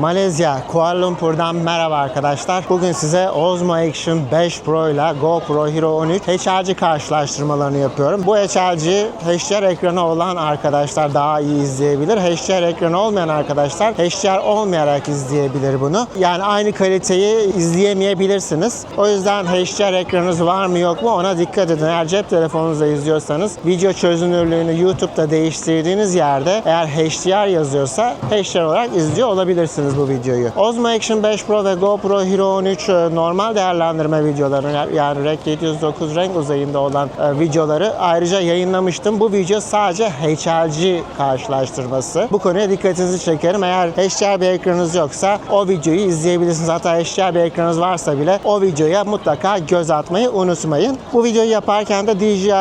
Malezya, Kuala Lumpur'dan merhaba arkadaşlar. Bugün size Osmo Action 5 Pro ile GoPro Hero 13 HLG karşılaştırmalarını yapıyorum. Bu HLG HDR ekranı olan arkadaşlar daha iyi izleyebilir. HDR ekranı olmayan arkadaşlar HDR olmayarak izleyebilir bunu. Yani aynı kaliteyi izleyemeyebilirsiniz. O yüzden HDR ekranınız var mı yok mu ona dikkat edin. Eğer cep telefonunuzla izliyorsanız video çözünürlüğünü YouTube'da değiştirdiğiniz yerde eğer HDR yazıyorsa HDR olarak izliyor olabilirsiniz bu videoyu. Osmo Action 5 Pro ve GoPro Hero 13 e, normal değerlendirme videolarını yani REC 709 renk uzayında olan e, videoları ayrıca yayınlamıştım. Bu video sadece HLG karşılaştırması. Bu konuya dikkatinizi çekerim. Eğer HDR bir ekranınız yoksa o videoyu izleyebilirsiniz. Hatta HDR bir ekranınız varsa bile o videoya mutlaka göz atmayı unutmayın. Bu videoyu yaparken de DJI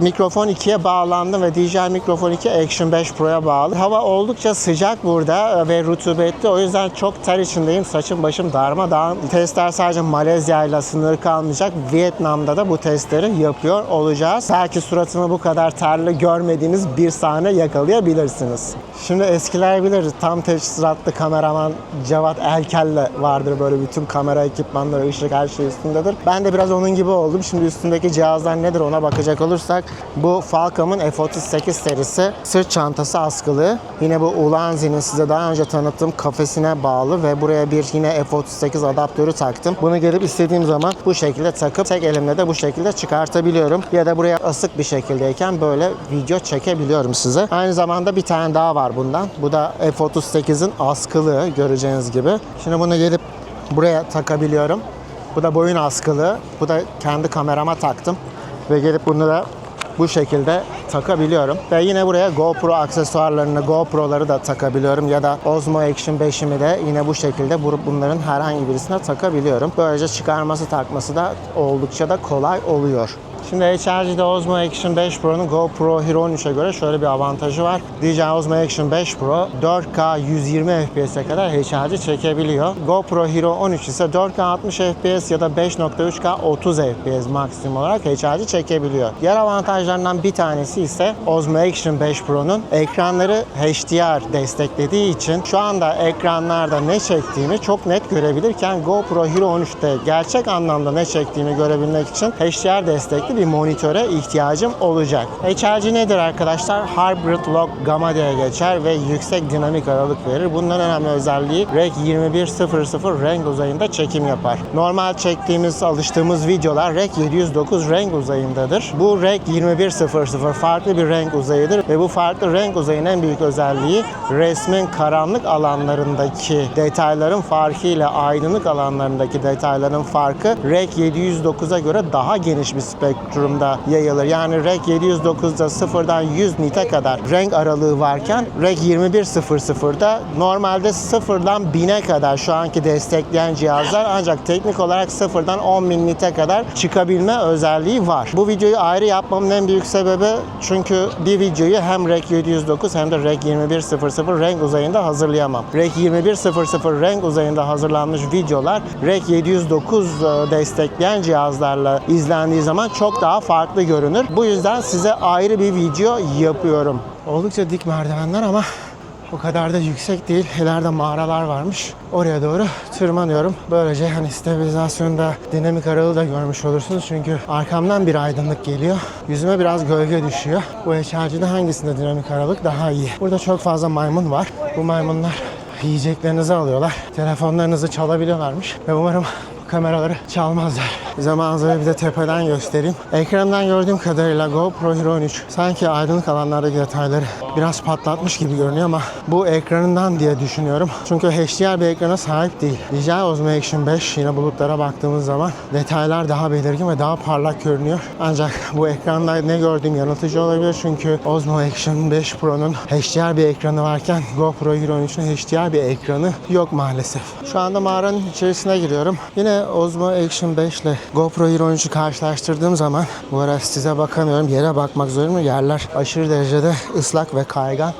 mikrofon 2'ye bağlandım ve DJI mikrofon 2 Action 5 Pro'ya bağlı. Hava oldukça sıcak burada e, ve rutubetli. O yüzden çok ter içindeyim. Saçım başım darmadağın. Testler sadece Malezya ile sınırlı kalmayacak. Vietnam'da da bu testleri yapıyor olacağız. Belki suratımı bu kadar terli görmediğiniz bir sahne yakalayabilirsiniz. Şimdi eskiler bilir tam teçhizatlı kameraman Cevat Elkel'le vardır böyle bütün kamera ekipmanları, ışık her şey üstündedir. Ben de biraz onun gibi oldum. Şimdi üstündeki cihazlar nedir ona bakacak olursak bu Falcom'un F38 serisi sırt çantası askılı. Yine bu Ulanzi'nin size daha önce tanıttığım kafesine bağlı ve buraya bir yine F38 adaptörü taktım. Bunu gelip istediğim zaman bu şekilde takıp tek elimle de bu şekilde çıkartabiliyorum. Ya da buraya asık bir şekildeyken böyle video çekebiliyorum size. Aynı zamanda bir tane daha var bundan. Bu da F38'in askılı göreceğiniz gibi. Şimdi bunu gelip buraya takabiliyorum. Bu da boyun askılı. Bu da kendi kamerama taktım. Ve gelip bunu da bu şekilde takabiliyorum. Ve yine buraya GoPro aksesuarlarını, GoPro'ları da takabiliyorum. Ya da Osmo Action 5'imi de yine bu şekilde bu- bunların herhangi birisine takabiliyorum. Böylece çıkarması takması da oldukça da kolay oluyor. Şimdi HRG'de Osmo Action 5 Pro'nun GoPro Hero 13'e göre şöyle bir avantajı var. DJI Osmo Action 5 Pro 4K 120 FPS'e kadar HRG çekebiliyor. GoPro Hero 13 ise 4K 60 FPS ya da 5.3K 30 FPS maksimum olarak HRG çekebiliyor. Diğer avantajlarından bir tanesi ise Osmo Action 5 Pro'nun ekranları HDR desteklediği için şu anda ekranlarda ne çektiğimi çok net görebilirken GoPro Hero 13'te gerçek anlamda ne çektiğimi görebilmek için HDR destekli bir monitöre ihtiyacım olacak. HRG nedir arkadaşlar? Hybrid Lock Gamma diye geçer ve yüksek dinamik aralık verir. Bunun en önemli özelliği REC 2100 renk uzayında çekim yapar. Normal çektiğimiz, alıştığımız videolar REC 709 renk uzayındadır. Bu REC 2100 farklı bir renk uzayıdır ve bu farklı renk uzayının en büyük özelliği resmin karanlık alanlarındaki detayların farkıyla aydınlık alanlarındaki detayların farkı REC 709'a göre daha geniş bir spektrumda yayılır. Yani REC 709'da sıfırdan 100 nite kadar renk aralığı varken REC 2100'da normalde sıfırdan 1000'e kadar şu anki destekleyen cihazlar ancak teknik olarak sıfırdan 10.000 nite kadar çıkabilme özelliği var. Bu videoyu ayrı yapmamın en büyük sebebi çünkü bir videoyu hem REC 709 hem de REC 2100 renk uzayında hazırlayamam. REC 2100 renk uzayında hazırlanmış videolar REC 709 e, destekleyen cihazlarla izlendiği zaman çok daha farklı görünür. Bu yüzden size ayrı bir video yapıyorum. Oldukça dik merdivenler ama o kadar da yüksek değil. İleride mağaralar varmış. Oraya doğru tırmanıyorum. Böylece hani stabilizasyonda dinamik aralığı da görmüş olursunuz. Çünkü arkamdan bir aydınlık geliyor. Yüzüme biraz gölge düşüyor. Bu HRG'de hangisinde dinamik aralık daha iyi? Burada çok fazla maymun var. Bu maymunlar yiyeceklerinizi alıyorlar. Telefonlarınızı çalabiliyorlarmış. Ve umarım kameraları çalmazlar. Bize manzarayı bir de tepeden göstereyim. Ekrandan gördüğüm kadarıyla GoPro Hero 13 sanki aydınlık alanlardaki detayları biraz patlatmış gibi görünüyor ama bu ekranından diye düşünüyorum. Çünkü HDR bir ekrana sahip değil. DJI Osmo Action 5 yine bulutlara baktığımız zaman detaylar daha belirgin ve daha parlak görünüyor. Ancak bu ekranda ne gördüğüm yanıltıcı olabilir çünkü Osmo Action 5 Pro'nun HDR bir ekranı varken GoPro Hero 13'ün HDR bir ekranı yok maalesef. Şu anda mağaranın içerisine giriyorum. Yine Osmo Action 5 ile GoPro Hero 13'ü karşılaştırdığım zaman bu ara size bakamıyorum. Yere bakmak zorundayım. Yerler aşırı derecede ıslak ve kaygan.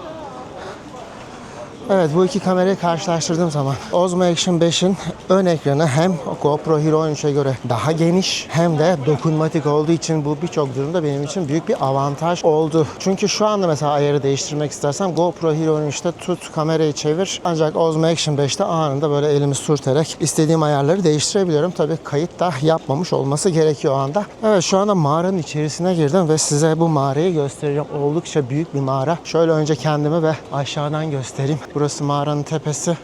Evet bu iki kamerayı karşılaştırdığım zaman Osmo Action 5'in ön ekranı hem GoPro Hero 13'e göre daha geniş hem de dokunmatik olduğu için bu birçok durumda benim için büyük bir avantaj oldu. Çünkü şu anda mesela ayarı değiştirmek istersem GoPro Hero 13'te tut kamerayı çevir ancak Osmo Action 5'te anında böyle elimi sürterek istediğim ayarları değiştirebiliyorum. Tabii kayıt da yapmamış olması gerekiyor o anda. Evet şu anda mağaranın içerisine girdim ve size bu mağarayı göstereceğim. Oldukça büyük bir mağara. Şöyle önce kendimi ve aşağıdan göstereyim. Burası mağaranın tepesi.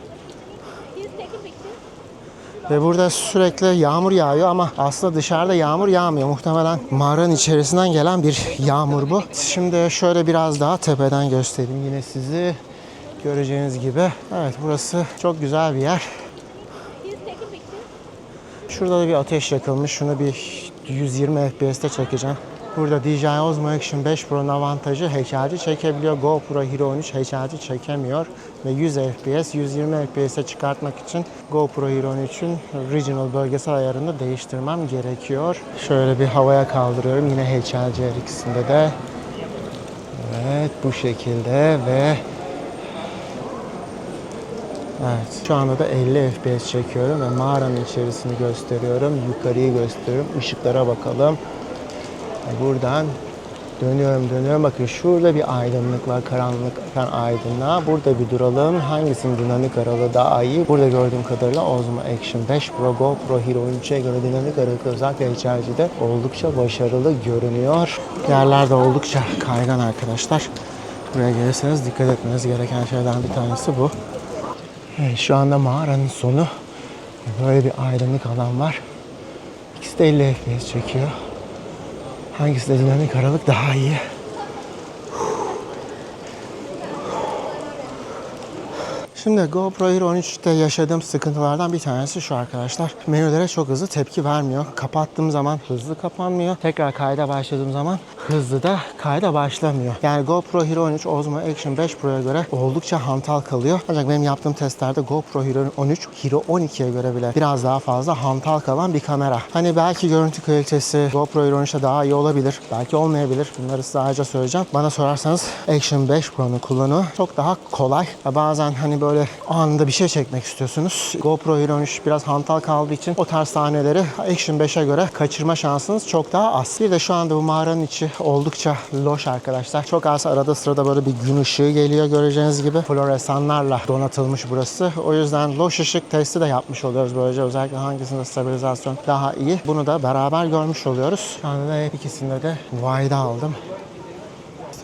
Ve burada sürekli yağmur yağıyor ama aslında dışarıda yağmur yağmıyor. Muhtemelen mağaranın içerisinden gelen bir yağmur bu. Şimdi şöyle biraz daha tepeden göstereyim yine sizi. Göreceğiniz gibi. Evet burası çok güzel bir yer. Şurada da bir ateş yakılmış. Şunu bir 120 FPS'te çekeceğim. Burada DJI Osmo Action 5 Pro'nun avantajı HDR çekebiliyor. GoPro Hero 13 HDR çekemiyor. Ve 100 FPS, 120 FPS'e çıkartmak için GoPro Hero 13'ün regional bölgesel ayarını değiştirmem gerekiyor. Şöyle bir havaya kaldırıyorum. Yine her ikisinde de. Evet bu şekilde ve Evet. Şu anda da 50 FPS çekiyorum ve mağaranın içerisini gösteriyorum. Yukarıyı gösteriyorum. Işıklara bakalım. Buradan dönüyorum dönüyorum. Bakın şurada bir aydınlık var. Karanlıktan aydınlığa. Burada bir duralım. Hangisinin dinamik aralığı daha iyi? Burada gördüğüm kadarıyla Osmo Action 5 Pro GoPro Hero 13'e göre dinamik aralık özellikle HRG'de oldukça başarılı görünüyor. Yerler de oldukça kaygan arkadaşlar. Buraya gelirseniz dikkat etmeniz gereken şeylerden bir tanesi bu. Evet, şu anda mağaranın sonu. Böyle bir aydınlık alan var. İkisi de 50 FPS çekiyor. Hangisi de dinamik aralık daha iyi? Şimdi GoPro Hero 13'te yaşadığım sıkıntılardan bir tanesi şu arkadaşlar. Menülere çok hızlı tepki vermiyor. Kapattığım zaman hızlı kapanmıyor. Tekrar kayda başladığım zaman hızlı da kayda başlamıyor. Yani GoPro Hero 13 Osmo Action 5 Pro'ya göre oldukça hantal kalıyor. Ancak benim yaptığım testlerde GoPro Hero 13 Hero 12'ye göre bile biraz daha fazla hantal kalan bir kamera. Hani belki görüntü kalitesi GoPro Hero 13'te daha iyi olabilir. Belki olmayabilir. Bunları size ayrıca söyleyeceğim. Bana sorarsanız Action 5 Pro'nun kullanımı çok daha kolay. Bazen hani böyle anında bir şey çekmek istiyorsunuz. GoPro Hero 13 biraz hantal kaldığı için o tarz sahneleri Action 5'e göre kaçırma şansınız çok daha az. Bir de şu anda bu mağaranın içi oldukça loş arkadaşlar. Çok az arada sırada böyle bir gün ışığı geliyor göreceğiniz gibi. Floresanlarla donatılmış burası. O yüzden loş ışık testi de yapmış oluyoruz böylece. Özellikle hangisinde stabilizasyon daha iyi. Bunu da beraber görmüş oluyoruz. Şu anda da ikisinde de wide aldım.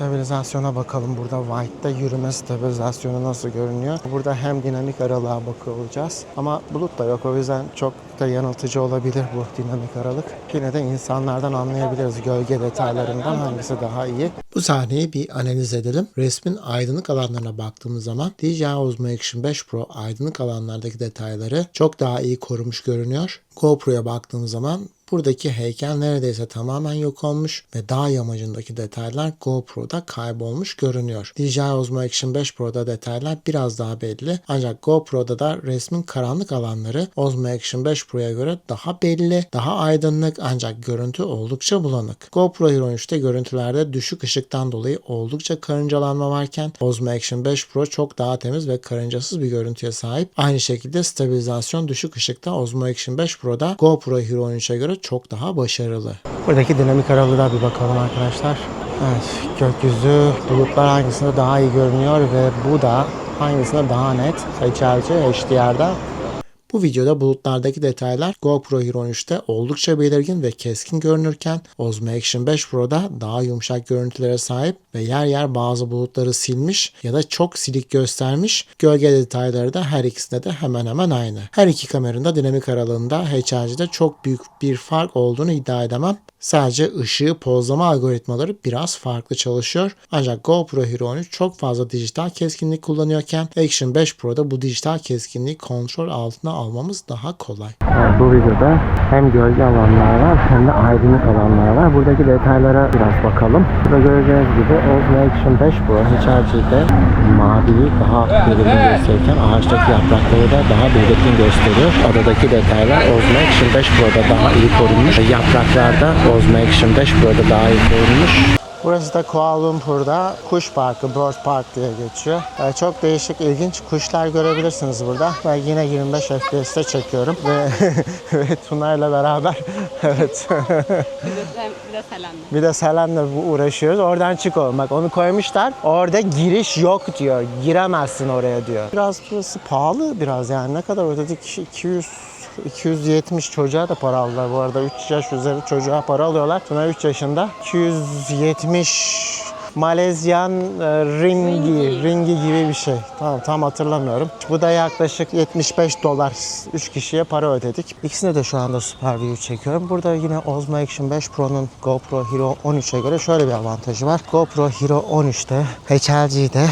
Stabilizasyona bakalım. Burada White'da yürüme stabilizasyonu nasıl görünüyor. Burada hem dinamik aralığa bakılacağız. Ama bulut da yok. O yüzden çok da yanıltıcı olabilir bu dinamik aralık. Yine de insanlardan anlayabiliriz gölge detaylarından hangisi daha iyi. Bu sahneyi bir analiz edelim. Resmin aydınlık alanlarına baktığımız zaman DJI Osmo Action 5 Pro aydınlık alanlardaki detayları çok daha iyi korumuş görünüyor. GoPro'ya baktığımız zaman Buradaki heykel neredeyse tamamen yok olmuş ve dağ yamacındaki detaylar GoPro'da kaybolmuş görünüyor. DJI Osmo Action 5 Pro'da detaylar biraz daha belli ancak GoPro'da da resmin karanlık alanları Osmo Action 5 Pro'ya göre daha belli, daha aydınlık ancak görüntü oldukça bulanık. GoPro Hero 13'te görüntülerde düşük ışıktan dolayı oldukça karıncalanma varken Osmo Action 5 Pro çok daha temiz ve karıncasız bir görüntüye sahip. Aynı şekilde stabilizasyon düşük ışıkta Osmo Action 5 Pro'da GoPro Hero 13'e göre çok daha başarılı. Buradaki dinamik aralığa bir bakalım arkadaşlar. Evet, gökyüzü, bulutlar hangisinde daha iyi görünüyor ve bu da hangisinde daha net. HLG, HDR'da bu videoda bulutlardaki detaylar GoPro Hero 13'te oldukça belirgin ve keskin görünürken Osmo Action 5 Pro'da daha yumuşak görüntülere sahip ve yer yer bazı bulutları silmiş ya da çok silik göstermiş. Gölge detayları da her ikisinde de hemen hemen aynı. Her iki kameranın da dinamik aralığında HRG'de çok büyük bir fark olduğunu iddia edemem. Sadece ışığı pozlama algoritmaları biraz farklı çalışıyor. Ancak GoPro Hero 13 çok fazla dijital keskinlik kullanıyorken Action 5 Pro'da bu dijital keskinliği kontrol altına almamız daha kolay. Bu videoda hem gölge alanlar var hem de aydınlık alanlar var. Buradaki detaylara biraz bakalım. Burada göreceğiniz gibi Osmo Action 5 Pro HRG'de maviyi daha belirgin gösterirken ağaçtaki yaprakları da daha belirgin gösteriyor. Adadaki detaylar Osmo Action 5 Pro'da daha iyi korunmuş. Yapraklarda Osmo Action 5 Pro'da daha iyi korunmuş. Burası da Kuala Lumpur'da kuş parkı, Bird Park diye geçiyor. Ee, çok değişik, ilginç kuşlar görebilirsiniz burada. Ben yine 25 FPS'te çekiyorum ve, ve Tuna'yla beraber evet Bir de, Selen'le. bir de Selen'le bu- uğraşıyoruz. Oradan çık oğlum. Bak onu koymuşlar. Orada giriş yok diyor. Giremezsin oraya diyor. Biraz burası pahalı biraz yani. Ne kadar ödedik? 200 270 çocuğa da para aldılar bu arada. 3 yaş üzeri çocuğa para alıyorlar. Tuna 3 yaşında. 270 Malezyan e, ringi, ringi gibi bir şey. Tamam tam hatırlamıyorum. Bu da yaklaşık 75 dolar. 3 kişiye para ödedik. İkisine de şu anda Super View çekiyorum. Burada yine Osmo Action 5 Pro'nun GoPro Hero 13'e göre şöyle bir avantajı var. GoPro Hero 13'te HLG'de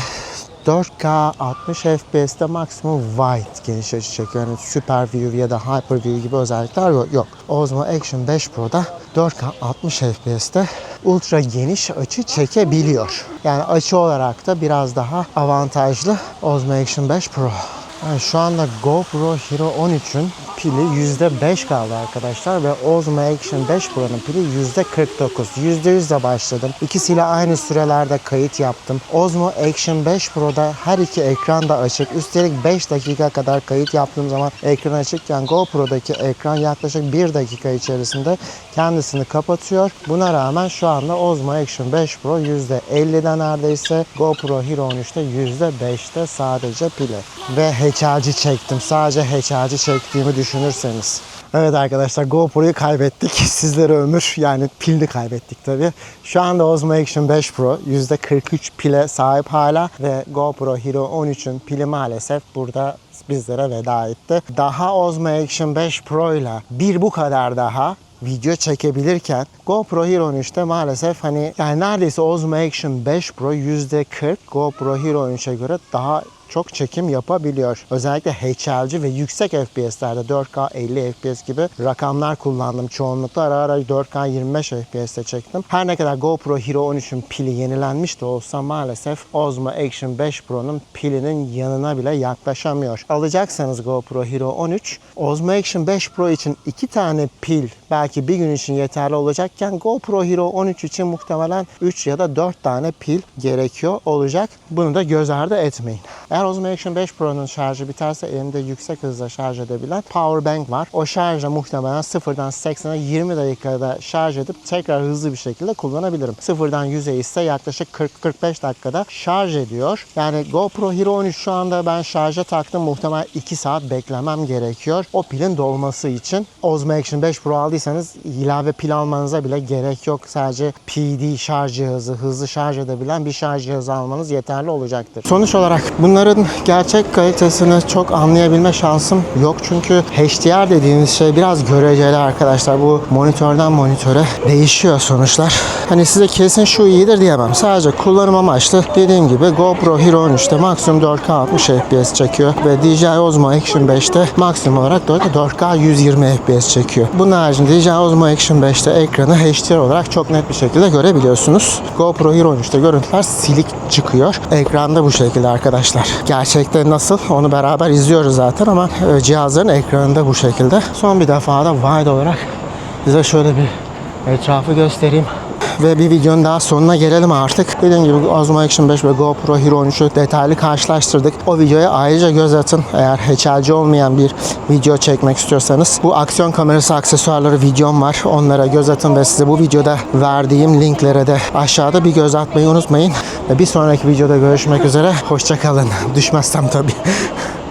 4K 60 FPS'te maksimum wide geniş açı çekiyor. Yani Super View ya da Hyper View gibi özellikler yok. Osmo Action 5 Pro'da 4K 60 FPS'te ultra geniş açı çekebiliyor. Yani açı olarak da biraz daha avantajlı Osmo Action 5 Pro. Yani şu anda GoPro Hero 13'ün pili %5 kaldı arkadaşlar ve Osmo Action 5 Pro'nun pili %49. %100 de başladım. İkisiyle aynı sürelerde kayıt yaptım. Osmo Action 5 Pro'da her iki ekran da açık. Üstelik 5 dakika kadar kayıt yaptığım zaman ekran açıkken GoPro'daki ekran yaklaşık 1 dakika içerisinde kendisini kapatıyor. Buna rağmen şu anda Osmo Action 5 Pro %50'de neredeyse GoPro Hero 13'te %5'te sadece pili. Ve HLG çektim. Sadece HLG çektiğimi düşünürseniz. Evet arkadaşlar GoPro'yu kaybettik. Sizlere ömür yani pilini kaybettik tabii. Şu anda Osmo Action 5 Pro %43 pile sahip hala ve GoPro Hero 13'ün pili maalesef burada bizlere veda etti. Daha Osmo Action 5 Pro ile bir bu kadar daha video çekebilirken GoPro Hero 13'te maalesef hani yani neredeyse Osmo Action 5 Pro %40 GoPro Hero 13'e göre daha çok çekim yapabiliyor. Özellikle HLG ve yüksek FPS'lerde 4K 50 FPS gibi rakamlar kullandım. Çoğunlukla ara ara 4K 25 FPS'te çektim. Her ne kadar GoPro Hero 13'ün pili yenilenmiş de olsa maalesef Osmo Action 5 Pro'nun pilinin yanına bile yaklaşamıyor. Alacaksanız GoPro Hero 13, Osmo Action 5 Pro için iki tane pil belki bir gün için yeterli olacakken GoPro Hero 13 için muhtemelen 3 ya da 4 tane pil gerekiyor olacak. Bunu da göz ardı etmeyin. Osmo Action 5 Pro'nun şarjı biterse elimde yüksek hızla şarj edebilen power bank var. O şarjla muhtemelen sıfırdan 80'a 20 dakikada şarj edip tekrar hızlı bir şekilde kullanabilirim. Sıfırdan 100'e ise yaklaşık 40-45 dakikada şarj ediyor. Yani GoPro Hero 13 şu anda ben şarja taktım. Muhtemelen 2 saat beklemem gerekiyor. O pilin dolması için. Osmo Action 5 Pro aldıysanız ilave pil almanıza bile gerek yok. Sadece PD şarj cihazı, hızlı şarj edebilen bir şarj cihazı almanız yeterli olacaktır. Sonuç olarak bunların gerçek kalitesini çok anlayabilme şansım yok. Çünkü HDR dediğiniz şey biraz göreceli arkadaşlar. Bu monitörden monitöre değişiyor sonuçlar. Hani size kesin şu iyidir diyemem. Sadece kullanım amaçlı dediğim gibi GoPro Hero 13'te maksimum 4K 60 FPS çekiyor ve DJI Osmo Action 5'te maksimum olarak 4K 120 FPS çekiyor. Bunun haricinde DJI Osmo Action 5'te ekranı HDR olarak çok net bir şekilde görebiliyorsunuz. GoPro Hero 13'te görüntüler silik çıkıyor. Ekranda bu şekilde arkadaşlar. Gerçekte nasıl onu beraber izliyoruz zaten ama e, cihazların ekranında bu şekilde. Son bir defa da wide olarak size şöyle bir etrafı göstereyim. Ve bir videonun daha sonuna gelelim artık. Dediğim gibi Osmo Action 5 ve GoPro Hero 13'ü detaylı karşılaştırdık. O videoya ayrıca göz atın. Eğer HLG olmayan bir video çekmek istiyorsanız bu aksiyon kamerası aksesuarları videom var. Onlara göz atın ve size bu videoda verdiğim linklere de aşağıda bir göz atmayı unutmayın. Ve bir sonraki videoda görüşmek üzere. Hoşçakalın. Düşmezsem tabii.